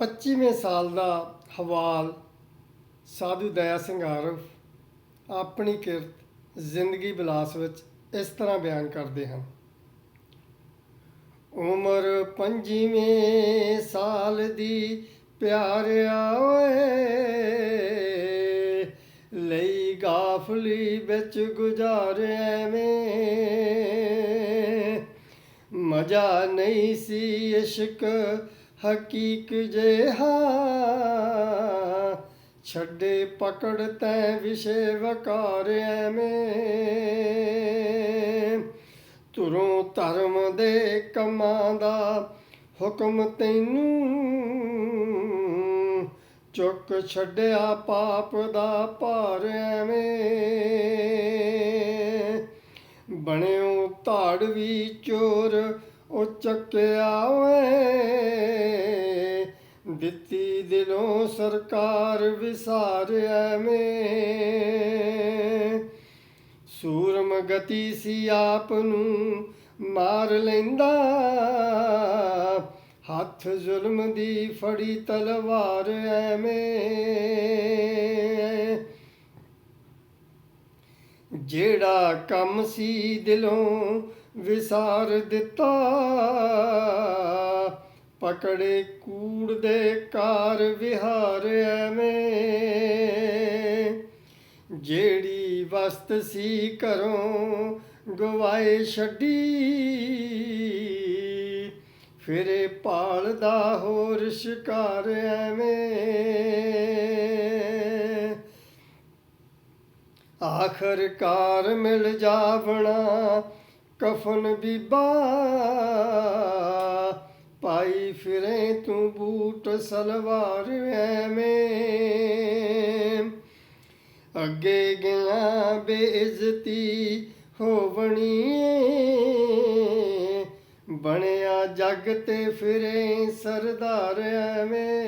25ਵੇਂ ਸਾਲ ਦਾ ਹਵਾਲ ਸਾਧੂ ਦਇਆ ਸਿੰਘ ਆਰਫ ਆਪਣੀ ਕਿਰਤ ਜ਼ਿੰਦਗੀ ਬਿਲਾਸ ਵਿੱਚ ਇਸ ਤਰ੍ਹਾਂ ਬਿਆਨ ਕਰਦੇ ਹਨ। ਉਮਰ ਪੰਜੀਵੇਂ ਸਾਲ ਦੀ ਪਿਆਰਿਆ ਓਏ ਲਈ ਗਾਫਲੀ ਵਿੱਚ ਗੁਜ਼ਾਰਿਆ ਮੈਂ ਮਜ਼ਾ ਨਹੀਂ ਸੀ ਇਸ਼ਕ ਹਕੀਕ ਜਿਹਾ ਛੱਡੇ ਪਕੜ ਤੈ ਵਿਸ਼ੇ ਵਕਾਰਿਆ ਮੈਂ ਤੁਰੋਂ ਧਰਮ ਦੇ ਕੰਮਾਂ ਦਾ ਹੁਕਮ ਤੈਨੂੰ ਚੁੱਕ ਛੱਡਿਆ ਪਾਪ ਦਾ ਭਾਰ ਐਵੇਂ। ਬਣਿਓ ਧਾੜ ਵੀ ਚੋਰ ਉਹ ਚੱਕਿਆ ਓਏ। ਦਿੱਤੀ ਦਿਲੋਂ ਸਰਕਾਰ ਵਿਸਾਰ ਐਵੇਂ। ਸੂਰਮ ਗਤੀ ਸੀ ਆਪ ਨੂੰ ਮਾਰ ਲੈਂਦਾ। ਹੱਥ ਜ਼ੁਲਮ ਦੀ ਫੜੀ ਤਲਵਾਰ ਐਵੇਂ। ਜਿਹੜਾ ਕੰਮ ਸੀ ਦਿਲੋਂ ਵਿਸਾਰ ਦਿੱਤਾ। ਪਕੜੇ ਕੂੜ ਦੇ ਕਾਰ ਵਿਹਾਰ ਐਵੇਂ। ਜਿਹੜੀ ਵਸਤ ਸੀ ਘਰੋਂ ਗਵਾਏ ਛੱਡੀ। ਫਿਰੇ ਪਾਲਦਾ ਹੋਰ ਸ਼ਿਕਾਰ ਐਵੇਂ। ਆਖਰਕਾਰ ਮਿਲ ਜਾਵਣਾ ਕਫਨ ਬੀਬਾ ਪਾਈ ਫਿਰੇ ਤੂੰ ਬੂਟ ਸਲਵਾਰ ਐਵੇਂ। ਅੱਗੇ ਗਿਆ ਬੇਇੱਜ਼ਤੀ ਹੋਵਣੀ ਬਣਿਆ ਜੱਗ ਤੇ ਫਿਰੇ ਸਰਦਾਰ ਐਵੇਂ।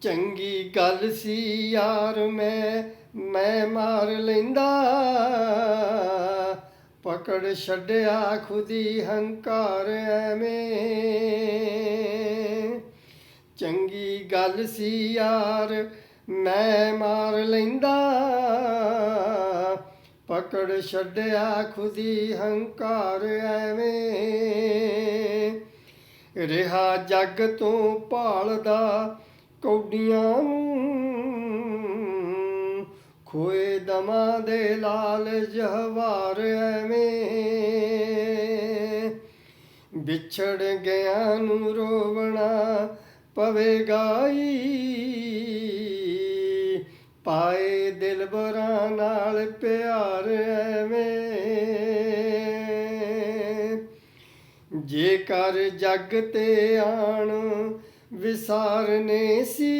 ਚੰਗੀ ਗੱਲ ਸੀ ਯਾਰ ਮੈਂ ਮੈਂ ਮਾਰ ਲੈਂਦਾ। ਪਕੜ ਛੱਡਿਆ ਖੁਦੀ ਹੰਕਾਰ ਐਵੇਂ। ਚੰਗੀ ਗੱਲ ਸੀ ਯਾਰ, ਮੈਂ ਮਾਰ ਲੈਂਦਾ। ਪਕੜ ਛੱਡਿਆ ਖੁਦੀ ਹੰਕਾਰ ਐਵੇਂ। ਰਿਹਾ ਜੱਗ ਤੋਂ ਭਾਲਦਾ ਕੌਡੀਆਂ ਨੂੰ। ਹੋਏ ਦਮਾਂ ਦੇ ਲਾਲ ਜਹਵਾਰ ਐਵੇਂ। ਵਿਛੜ ਗਿਆ ਨੂੰ ਰੋਵਣਾ ਪਵੇਗਾ ਈ। ਪਾਏ ਦਿਲਬਰਾਂ ਨਾਲ ਪਿਆਰ ਐਵੇਂ। ਜੇ ਕਰ ਜੱਗ ਤੇ ਆਣ, ਵਿਸਾਰਨੇ ਸੀ।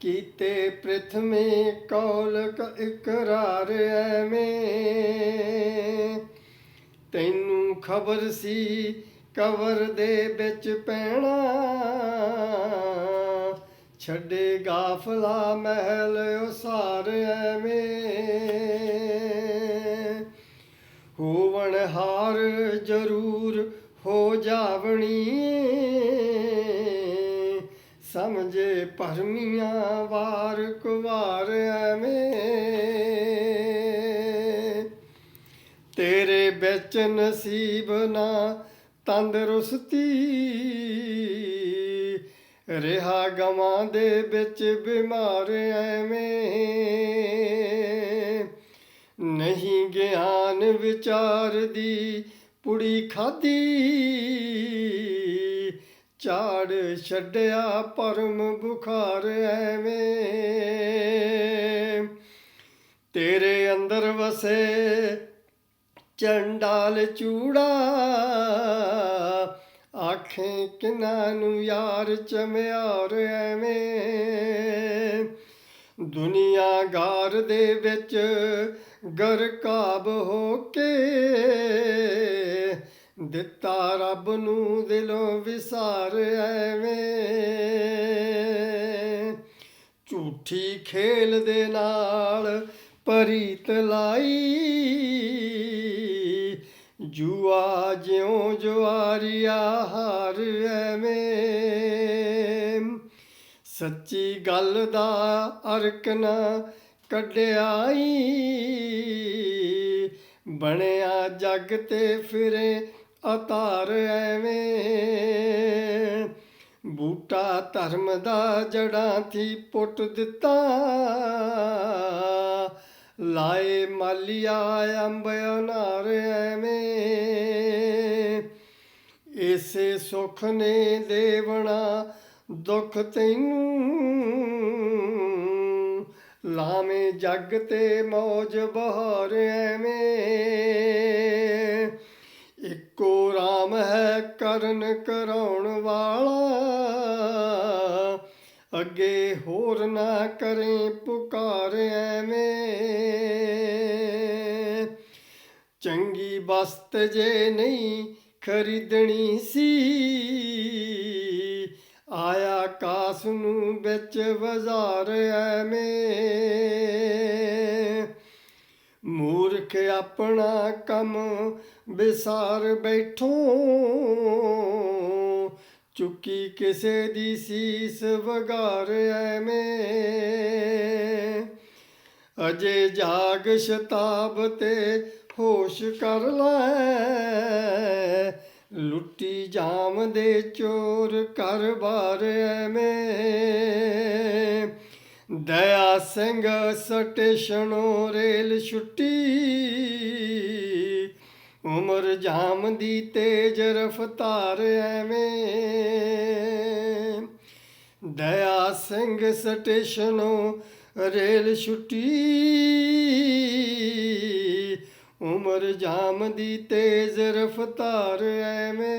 ਕੀਤੇ ਪ੍ਰਥਮੇ ਕੌਲਕ ਇਕਰਾਰ ਐਵੇਂ। ਤੈਨੂੰ ਖਬਰ ਸੀ ਕਬਰ ਦੇ ਵਿੱਚ ਪੈਣਾ। ਛੱਡੇ ਗਾਫਲਾ ਮਹਿਲ ਉਸਾਰ ਐਵੇਂ। ਹੋਵਣ ਹਾਰ ਜ਼ਰੂਰ ਹੋ ਜਾਵਣੀ। ਸਮਝੇ ਭਰਮੀਆਂ ਵਾਰ ਕੁਵਾਰ ਐਵੇਂ। ਤੇਰੇ ਵਿੱਚ ਨਸੀਬ ਨਾ ਤੰਦਰੁਸਤੀ, ਰਿਹਾ ਗਵਾਂ ਦੇ ਵਿੱਚ ਬਿਮਾਰ ਐਵੇਂ। ਨਹੀਂ ਗਿਆਨ ਵਿਚਾਰ ਦੀ ਪੁੜੀ ਖਾਦੀ ਝਾੜ ਛੱਡਿਆ ਪਰਮ ਬੁਖਾਰ ਐਵੇਂ। ਤੇਰੇ ਅੰਦਰ ਵਸੇ ਚੰਡਾਲ ਚੂੜਾ, ਆਖੇ ਕਿਨਾਂ ਨੂੰ ਯਾਰ ਚਮਿਆਰ ਐਵੇਂ। ਦੁਨੀਆ ਗਾਰ ਦੇ ਵਿੱਚ ਗਰਕਾਬ ਹੋ ਕੇ ਦਿੱਤਾ ਰੱਬ ਨੂੰ ਦਿਲੋਂ ਵਿਸਾਰ ਐਵੇਂ। ਝੂਠੀ ਖੇਲ ਦੇ ਨਾਲ ਪਰੀਤ ਲਾਈ। ਜੂਆ ਜਿਉ ਜੁਆਰੀਆ ਹਾਰ ਐਵੇਂ। ਸੱਚੀ ਗੱਲ ਦਾ ਅਰਕ ਨਾ ਕੱਢਿਆਈ। ਬਣਿਆ ਜੱਗ ਤੇ ਫਿਰੇ ਅਤਾਰ ਐਵੇਂ। ਬੂਟਾ ਧਰਮ ਦਾ ਜੜਾਂ ਥੀ ਪੁੱਟ ਦਿੱਤਾ। ਲਾਏ ਮਾਲੀਆ ਅੰਬ ਅਨਾਰ ਐਵੇਂ। ਇਸੇ ਸੁਖ ਨੇ ਦੇਵਣਾ ਦੁੱਖ ਤੈਨੂੰ। ਲਾਵੇਂ ਜੱਗ ਤੇ ਮੌਜ ਬਹਾਰ ਐਵੇਂ। ਇੱਕੋ ਰਾਮ ਹੈ ਕਰਨ ਕਰਾਉਣ ਵਾਲਾ। ਅੱਗੇ ਹੋਰ ਨਾ ਕਰੇ ਪੁਕਾਰ ਐਵੇਂ। ਚੰਗੀ ਬਸਤ ਜੇ ਨਹੀਂ ਖਰੀਦਣੀ ਸੀ, ਆਇਆ ਕਾਸ ਨੂੰ ਵਿੱਚ ਬਾਜ਼ਾਰ ਐਵੇਂ। ਮੂਰਖ ਆਪਣਾ ਕੰਮ ਵਿਸਾਰ ਬੈਠੋ। ਚੁੱਕੀ ਕਿਸੇ ਦੀ ਸੀਸ ਵਗਾਰ ਐਵੇਂ। ਅਜੇ ਜਾਗ ਸ਼ਤਾਬ ਤੇ ਹੋਸ਼ ਕਰ ਲੈ। ਲੁੱਟੀ ਜਾਮ ਦੇ ਚੋਰ ਕਰਬਾਰ ਐਵੇਂ। ਦਇਆ ਸਿੰਘ ਸਟੇਸ਼ਨੋਂ ਰੇਲ ਛੁੱਟੀ। ਉਮਰ ਜਾਮ ਦੀ ਤੇਜ ਰਫਤਾਰ ਐਵੇਂ। ਦਇਆ ਸਿੰਘ ਸਟੇਸ਼ਨੋਂ ਰੇਲ ਛੁੱਟੀ। ਉਮਰ ਜਾਮ ਦੀ ਤੇਜ਼ ਰਫਤਾਰ ਐਵੇਂ।